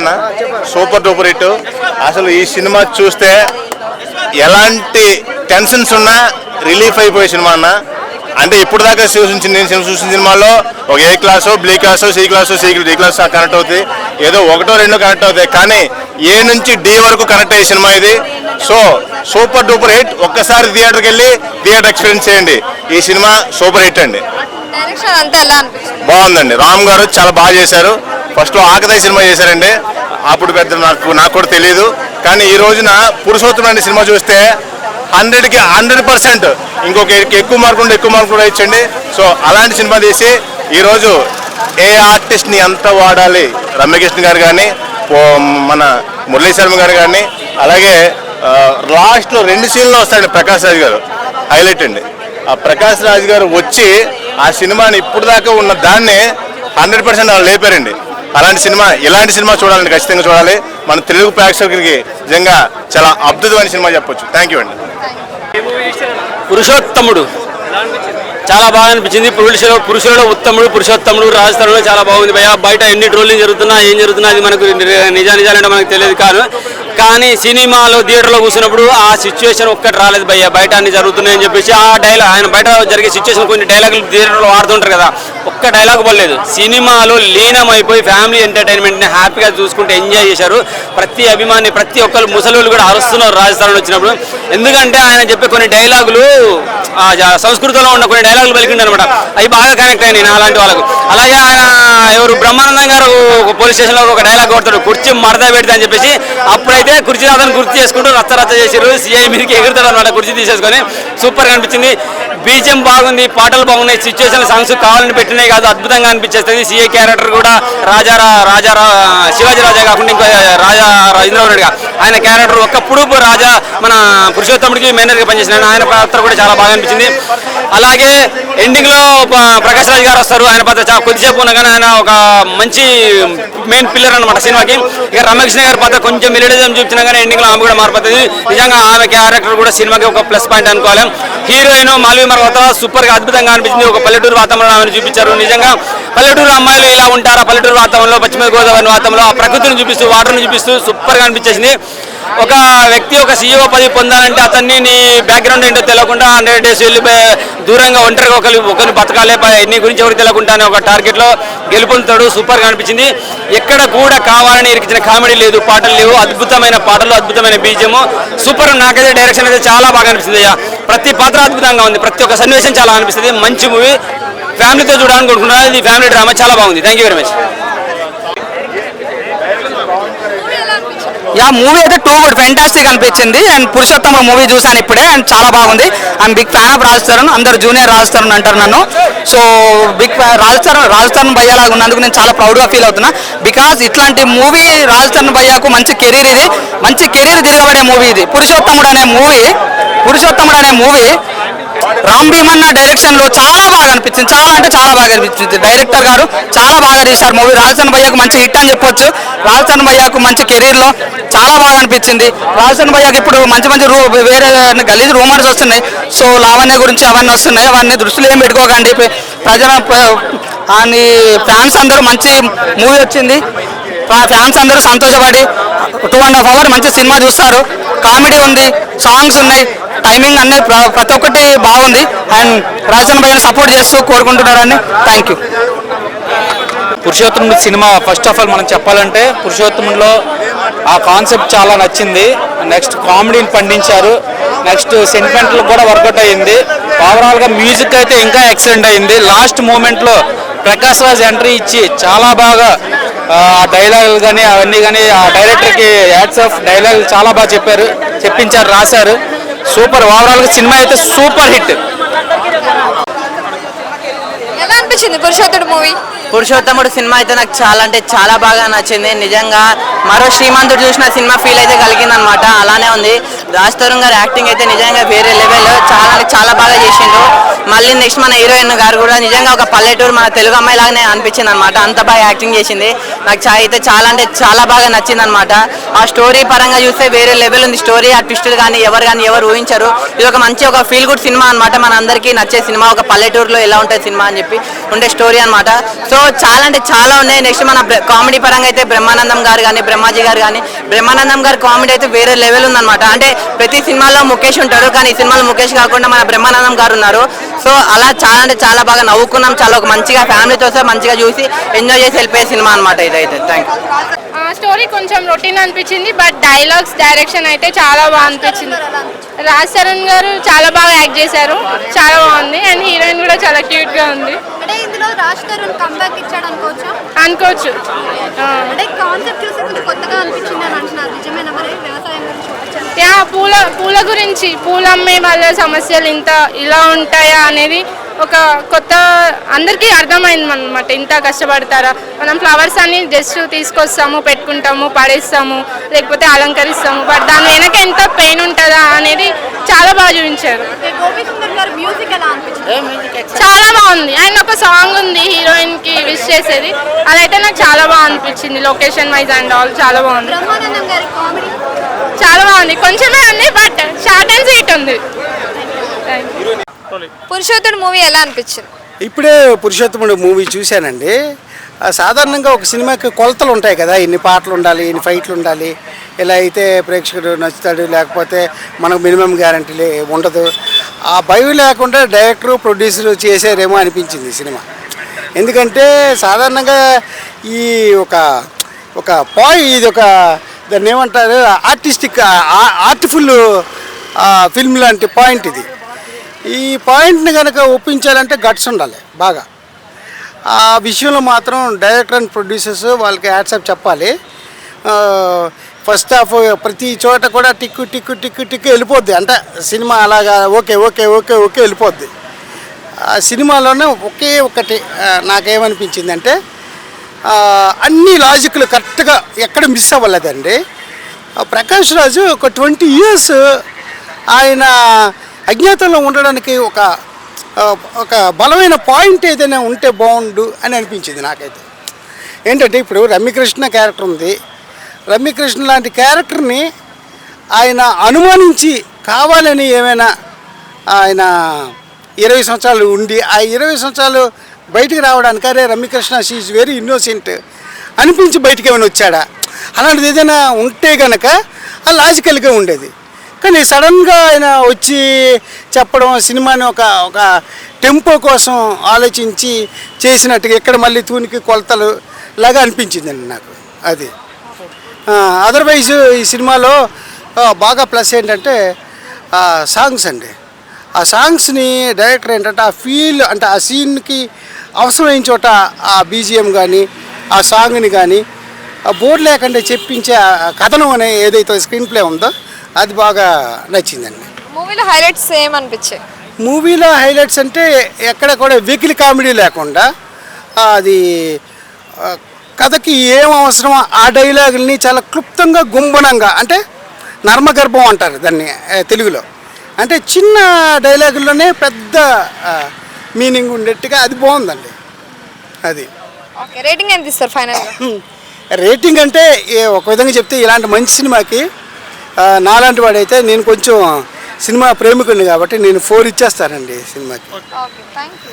అన్న super duper hit. అసలు ఈ సినిమా చూస్తే ఎలాంటి టెన్షన్స్ ఉన్నా రిలీఫ్ అయిపోయే సినిమా అన్న. అంటే ఇప్పుడు దాకా చూసిన నేను సినిమా చూసిన సినిమాల్లో ఒక A class B class C class C D class connect అవుతుంది ఏదో ఒకటో రెండో కనెక్ట్ అవుతాయి. కానీ ఏ నుంచి డి వరకు కనెక్ట్ అయ్యే సినిమా ఇది? So super duper hit. ఒక్కసారి థియేటర్కి వెళ్ళి థియేటర్ ఎక్స్పీరియన్స్ చేయండి. ఈ సినిమా సూపర్ హిట్ అండి. బాగుందండి. రామ్ గారు చాలా బాగా చేశారు. ఫస్ట్ ఆకదాయి సినిమా చేశారండి. అప్పుడు పెద్ద నాకు నాకు కూడా తెలియదు కానీ ఈ రోజున పురుషోత్తం అనే సినిమా చూస్తే హండ్రెడ్కి హండ్రెడ్ పర్సెంట్ ఇంకొక ఎక్కువ మార్కులు ఉంటే ఎక్కువ మార్కులు కూడా ఇచ్చండి. సో అలాంటి సినిమా తీసి ఈరోజు ఏ ఆర్టిస్ట్ని ఎంత వాడాలి? రమ్యకృష్ణ గారు కానీ మన మురళీ శర్మ గారు కానీ అలాగే లాస్ట్లో రెండు సీన్లో వస్తాడండి ప్రకాష్ రాజ్ గారు. హైలైట్ అండి. ఆ ప్రకాష్ రాజ్ గారు వచ్చి ఆ సినిమాని ఇప్పుడు దాకా ఉన్న దాన్ని హండ్రెడ్ పర్సెంట్ వాళ్ళు లేపారండి. అలాంటి సినిమా ఇలాంటి సినిమా చూడాలండి ఖచ్చితంగా చూడాలి. మన తెలుగు ప్రేక్షకులకి నిజంగా చాలా అద్భుతమైన సినిమా చెప్పొచ్చు. థ్యాంక్ యూ అండి. పురుషోత్తముడు. చాలా బాగా అనిపించింది. పురుషుడు పురుషుడు ఉత్తముడు పురుషోత్తముడు రాజస్థానంలో చాలా బాగుంది. భయ బయట ఎన్ని ట్రోలింగ్ జరుగుతున్నా ఏం జరుగుతున్నా అది మనకు నిజా నిజాలంటే మనకు తెలియదు కాదు. కానీ సినిమాలో థియేటర్లో కూర్చున్నప్పుడు ఆ సిచ్యువేషన్ ఒక్కటి రాలేదు భయ్య. బయట అన్ని జరుగుతున్నాయని చెప్పేసి ఆ డైలాగ్ ఆయన బయట జరిగే సిచ్యువేషన్ కొన్ని డైలాగులు థియేటర్లో వాడుతుంటారు కదా. ఒక్క డైలాగ్ పడలేదు సినిమాలో లీనమైపోయి ఫ్యామిలీ ఎంటర్టైన్మెంట్ని హ్యాపీగా చూసుకుంటే ఎంజాయ్ చేశారు. ప్రతి అభిమాని ప్రతి ఒక్కరు ముసలోళ్ళు కూడా అరుస్తున్నారు రాజస్థాన్ వచ్చినప్పుడు. ఎందుకంటే ఆయన చెప్పే కొన్ని డైలాగులు సంస్కృతంలో ఉన్న కొన్ని డైలాగులు పలికిండు అనమాట అవి బాగా కనెక్ట్ అయినాయి నా అలాంటి వాళ్ళకు. అలాగే ఆయన ఎవరు బ్రహ్మానందం గారు పోలీస్ స్టేషన్లో ఒక డైలాగ్ కొడతాడు కుర్చీ మడత పెడితే అని చెప్పేసి అప్పుడైతే కుర్చీ అతను గుర్తు చేసుకుంటూ రచ్చ రచ్చ చేసారు సిఐ మీదకి ఎగురుతాడు అనమాట కుర్చీ తీసేసుకొని. సూపర్గా అనిపించింది. బీజం బాగుంది పాటలు బాగున్నాయి సిచ్యువేషన్ సాంగ్స్ కావాలని పెట్టినాయి కాదు అద్భుతంగా అనిపించేస్తుంది. సీఏ క్యారెక్టర్ కూడా రాజా రా- రాజా శివాజీ రాజా కాకుండా ఇంకో రాజా రాజేంద్రరావుగా ఆయన క్యారెక్టర్ ఒకప్పుడు రాజా మన పురుషోత్తముడికి మేనేజర్గా పనిచేసిన ఆయన పాత్ర కూడా చాలా బాగా అనిపించింది. అలాగే ఎండింగ్లో ప్రకాష్ రాజ్ గారు వస్తారు. ఆయన పాత్ర చాలా కొద్దిసేపు ఉన్నా కానీ ఆయన ఒక మంచి మెయిన్ పిల్లర్ అనమాట సినిమాకి. ఇక రమకృష్ణ గారి పాత్ర కొంచెం మిలిడిజం చూపించినా కానీ ఎండింగ్లో ఆమె కూడా మారిపోతుంది నిజంగా ఆమె క్యారెక్టర్ కూడా సినిమాకి ఒక ప్లస్ పాయింట్ అనుకోవాలి. హీరోయిన్ మాల్వి తర్వాత సూపర్గా అద్భుతంగా అనిపించింది. ఒక పల్లెటూరు వాతావరణం ఆమెను చూపించారు. నిజంగా పల్లెటూరు అమ్మాయిలు ఇలా ఉంటారా? పల్లెటూరు వాతావరణంలో పశ్చిమ గోదావరి వాతావరణంలో ఆ ప్రకృతిని చూపిస్తూ వాటర్ని చూపిస్తూ సూపర్గా అనిపించేసింది. ఒక వ్యక్తి ఒక సీఈఓ పదవి పొందాలంటే అతన్ని నీ బ్యాక్గ్రౌండ్ ఏంటో తెలియకుండా హండ్రెడ్ డేస్ వెళ్ళిపోయి దూరంగా ఒంటరిగా ఒకరి ఒకరిని బతకాలే. ప- నీ గురించి ఎవరు తెలియకుండా అనే ఒక టార్గెట్లో గెలుపొందుతాడు. సూపర్గా అనిపించింది. ఎక్కడ కూడా కావాలని ఇరికించిన కామెడీ లేదు పాటలు లేవు. అద్భుతమైన పాటలు అద్భుతమైన బీజము. సూపర్ నాకైతే డైరెక్షన్ అయితే చాలా బాగా అనిపిస్తుంది అయ్యా. ప్రతి పాత్ర అద్భుతంగా ఉంది. ప్రతి ఒక్క సన్నివేశం చాలా అనిపిస్తుంది. మంచి మూవీ ఫ్యామిలీతో చూడాలనుకుంటున్నాను. ఇది ఫ్యామిలీ డ్రామా చాలా బాగుంది. Thank you very much ya movie అయితే టూ గుడ్ ఫెంటాస్టిక్ అనిపించింది. అండ్ పురుషోత్తమ మూవీ చూసాను ఇప్పుడే అండ్ చాలా బాగుంది. I'm big fan of Raj Tarun అందరు జూనియర్ రాజ్ తరుణ్ అంటారు నన్ను. సో బిగ్ రాజ్ తరుణ్ రాజ్ తరుణ్ భయ్యలాగా ఉన్నందుకు నేను చాలా ప్రౌడ్గా ఫీల్ అవుతున్నా. బికాస్ ఇట్లాంటి మూవీ రాజ్ తరుణ్ మంచి కెరీర్ ఇది. మంచి కెరీర్ తిరగబడే మూవీ ఇది. పురుషోత్తముడు అనే మూవీ పురుషోత్తముడు అనే మూవీ రామ్ భీమన్న డైరెక్షన్లో చాలా బాగా అనిపించింది. చాలా అంటే చాలా బాగా అనిపించింది. డైరెక్టర్ గారు చాలా బాగా తీశారు మూవీ. రాజస్థాన్ భయ్యకు మంచి హిట్ అని చెప్పొచ్చు. రాజస్థాన్ భయ్యకు మంచి కెరీర్లో చాలా బాగా అనిపించింది. రాజన్ భయ్యకు ఇప్పుడు మంచి మంచి రూ వేరే గలీజ్ రూమర్స్ వస్తున్నాయి. సో లావణ్య గురించి అవన్నీ వస్తున్నాయి. అవన్నీ దృష్టిలో ఏం పెట్టుకోకండి ప్రజల అని ఫ్యాన్స్ అందరూ మంచి మూవీ వచ్చింది. ఫ్యాన్స్ అందరూ సంతోషపడి టూ అండ్ హాఫ్ అవర్ మంచి సినిమా చూస్తారు. కామెడీ ఉంది సాంగ్స్ ఉన్నాయి. టైమింగ్ అన్ని ప్ర- ప్రతి ఒక్కటి బాగుంది. అండ్ రాజన్ భయ్యని సపోర్ట్ చేస్తూ కోరుకుంటున్నారని థ్యాంక్ యూ పురుషోత్తముడి సినిమా ఫస్ట్ ఆఫ్ ఆల్ మనం చెప్పాలంటే పురుషోత్తముడిలో ఆ కాన్సెప్ట్ చాలా నచ్చింది. నెక్స్ట్ కామెడీని పండించారు. నెక్స్ట్ సెంటిమెంట్లు కూడా వర్కౌట్ అయ్యింది ఓవరాల్గా మ్యూజిక్ అయితే ఇంకా ఎక్సలెంట్ అయింది. లాస్ట్ మూమెంట్లో ప్రకాష్ రాజ్ ఎంట్రీ ఇచ్చి చాలా బాగా ఆ డైలాగులు కానీ అవన్నీ కానీ ఆ డైరెక్టర్కి యాడ్స్ ఆఫ్ డైలాగులు చాలా బాగా చెప్పారు చెప్పించారు రాశారు. సూపర్. ఓవరాల్గా సినిమా అయితే సూపర్ హిట్. ఎలా అనిపించింది పురుషోత్తుడు మూవీ? పురుషోత్తముడు సినిమా అయితే నాకు చాలా అంటే చాలా బాగా నచ్చింది. నిజంగా మరో శ్రీమంతుడు చూసిన సినిమా ఫీల్ అయితే కలిగింది అనమాట అలానే ఉంది. రాజ్ తరుణ్ గారి యాక్టింగ్ అయితే నిజంగా వేరే లెవెల్ చాలా బాగా చేసిండ్రు. మళ్ళీ నెక్స్ట్ మన హీరోయిన్ గారు కూడా నిజంగా ఒక పల్లెటూరు మన తెలుగు అమ్మాయి లాగానే అనిపించింది అనమాట అంత బాగా యాక్టింగ్ చేసింది. నాకు చా- అయితే చాలా అంటే చాలా బాగా నచ్చింది అనమాట ఆ స్టోరీ పరంగా చూస్తే వేరే లెవెల్ ఉంది. స్టోరీ ఆ ట్విస్టులు కానీ ఎవరు కానీ ఎవరు ఊహించరు. ఇది ఒక మంచి ఒక ఫీల్ గుడ్ సినిమా అనమాట మన అందరికీ నచ్చే సినిమా ఒక పల్లెటూరులో ఎలా ఉంటుంది సినిమా అని చెప్పి ఉండే స్టోరీ అనమాట సో చాలా అంటే చాలా ఉన్నాయి. నెక్స్ట్ మన కామెడీ పరంగా అయితే బ్రహ్మానందం గారు కానీ బ్రహ్మాజీ గారు కానీ బ్రహ్మానందం గారు కామెడీ అయితే వేరే లెవెల్ ఉందన్నమాట. అంటే ప్రతి సినిమాలో ముఖేష్ ఉంటాడు. కానీ ఈ సినిమాలో ముఖేష్ కాకుండా మన బ్రహ్మానందం గారు ఉన్నారు. సో అలా చాలా అంటే చాలా బాగా నవ్వుకున్నాం. చాలా ఒక మంచిగా ఫ్యామిలీతో మంచిగా చూసి ఎంజాయ్ చేసి వెళ్ళిపోయే సినిమా అనమాట ఇదైతే థ్యాంక్ యూ స్టోరీ కొంచెం రొటీన్ అనిపించింది బట్ డైలాగ్స్ డైరెక్షన్ అయితే చాలా బాగా అనిపించింది. రాజ్ తరుణ్ గారు చాలా బాగా యాక్ట్ చేశారు. చాలా బాగుంది. అండ్ హీరోయిన్ కూడా చాలా క్యూట్గా ఉంది అంటే ఇందులో రాజ్ తరుణ్ కంబ్యాక్ ఇచ్చాడు అనుకోవచ్చా? అనుకోవచ్చు. అంటే కాన్సెప్ట్ చూసి కొంచెం కొత్తగా అనిపించింది అని అంటున్నారు. నిజమేనా మరి? వ్యవసాయం గురించి యా పూల పూల గురించి. పూలు అమ్మే వాళ్ళ సమస్యలు ఇంత ఇలా ఉంటాయా అనేది ఒక కొత్త అందరికీ అర్థమైంది అనమాట ఇంత కష్టపడతారా? మనం ఫ్లవర్స్ అన్ని జస్ట్ తీసుకొస్తాము పెట్టుకుంటాము పడేస్తాము లేకపోతే అలంకరిస్తాము. బట్ దాని వెనక ఎంత పెయిన్ ఉంటుందా అనేది చాలా బాగా చూపించారు. గోపి సుందర్ గారు మ్యూజిక్ ఎలా అనిపించింది? చాలా బాగుంది. అండ్ ఒక సాంగ్ ఉంది హీరోయిన్కి విష్ చేసేది. అదైతే నాకు చాలా బాగా అనిపించింది లొకేషన్ వైజ్ అండ్ ఆల్ చాలా బాగుంది. బ్రహ్మానందం గారి కామెడీ? చాలా బాగుంది. కొంచెమే ఉంది బట్ షార్ట్ అండ్ స్వీట్ ఉంది. పురుషోత్తుడు మూవీ ఎలా అనిపించింది? ఇప్పుడే పురుషోత్తముడు మూవీ చూశానండి. సాధారణంగా ఒక సినిమాకి కొలతలు ఉంటాయి కదా ఇన్ని పాటలు ఉండాలి ఇన్ని ఫైట్లు ఉండాలి ఇలా అయితే ప్రేక్షకుడు నచ్చుతాడు లేకపోతే మనకు మినిమం గ్యారంటీ ఉండదు. ఆ భయం లేకుండా డైరెక్టరు ప్రొడ్యూసర్ చేశారేమో అనిపించింది సినిమా. ఎందుకంటే సాధారణంగా ఈ ఒక ఒక పాయ్ ఇది ఒక దాన్ని ఏమంటారు ఆర్టిస్టిక్ ఆర్టిఫుల్ ఫిల్మ్ లాంటి పాయింట్ ఇది. ఈ పాయింట్ని కనుక ఒప్పించాలంటే గట్స్ ఉండాలి బాగా. ఆ విషయంలో మాత్రం డైరెక్టర్ అండ్ ప్రొడ్యూసర్స్ వాళ్ళకి యాడ్సప్ చెప్పాలి. ఫస్ట్ హాఫ్ ప్రతి చోట కూడా టిక్కు టిక్కు టిక్కు టిక్కు వెళ్ళిపోద్ది. అంటే సినిమా అలాగా ఓకే ఓకే ఓకే ఓకే వెళ్ళిపోద్ది. ఆ సినిమాలోనే ఒకే ఒకటి ఆ, నాకేమనిపించిందంటే అన్ని లాజిక్లు కరెక్ట్గా ఎక్కడ మిస్ అవ్వలేదండి. ప్రకాష్ రాజు ఒక ట్వంటీ ఇయర్స్ ఆయన అజ్ఞాతంలో ఉండడానికి ఒక ఒక బలమైన పాయింట్ ఏదైనా ఉంటే బాగుండు అని అనిపించింది నాకైతే. ఏంటంటే ఇప్పుడు రమ్యకృష్ణ క్యారెక్టర్ ఉంది. రమ్యకృష్ణ లాంటి క్యారెక్టర్ని ఆయన అనుమానించి కావాలని ఏమైనా ఆయన ఇరవై సంవత్సరాలు ఉండి ఆ ఇరవై సంవత్సరాలు బయటికి రావడానికి అరే రమ్యకృష్ణ షీఈ్ వెరీ ఇన్నోసెంట్ అనిపించి బయటికి ఏమైనా వచ్చాడా? అలాంటిది ఏదైనా ఉంటే కనుక ఆ లాజికల్గా ఉండేది. కానీ సడన్గా ఆయన వచ్చి చెప్పడం సినిమాని ఒక ఒక టెంపో కోసం ఆలోచించి చేసినట్టుగా ఇక్కడ మళ్ళీ తూనికి కొలతలు లాగా అనిపించిందండి నాకు అది. అదర్వైజ్ ఈ సినిమాలో బాగా ప్లస్ ఏంటంటే సాంగ్స్ అండి. ఆ సాంగ్స్ని డైరెక్టర్ ఏంటంటే ఆ ఫీల్ అంటే ఆ సీన్కి అవసరమైన చోట ఆ బీజిఎం కానీ ఆ సాంగ్ని కానీ ఆ బోర్డు లేకుండా చెప్పించే ఆ కథనం అనే ఏదైతే స్క్రీన్ ప్లే ఉందో అది బాగా నచ్చిందండి. మూవీలో హైలైట్స్ ఏం అనిపించాయి మూవీలో హైలైట్స్ అంటే ఎక్కడ కూడా వెకిలి కామెడీ లేకుండా అది కథకి ఏం అవసరమో ఆ డైలాగుల్ని చాలా క్లుప్తంగా గుంబనంగా అంటే నర్మగర్భం అంటారు దాన్ని తెలుగులో. అంటే చిన్న డైలాగుల్లోనే పెద్ద మీనింగ్ ఉండేట్టుగా అది బాగుందండి. అది. ఓకే రేటింగ్ ఎంత ఇస్తారు ఫైనల్గా? రేటింగ్ అంటే ఒక విధంగా చెప్తే ఇలాంటి మంచి సినిమాకి నాలాంటి వాడైతే నేను కొంచెం సినిమా ప్రేమికుడిని కాబట్టి నేను ఫోర్ ఇచ్చేస్తానండి సినిమాకి.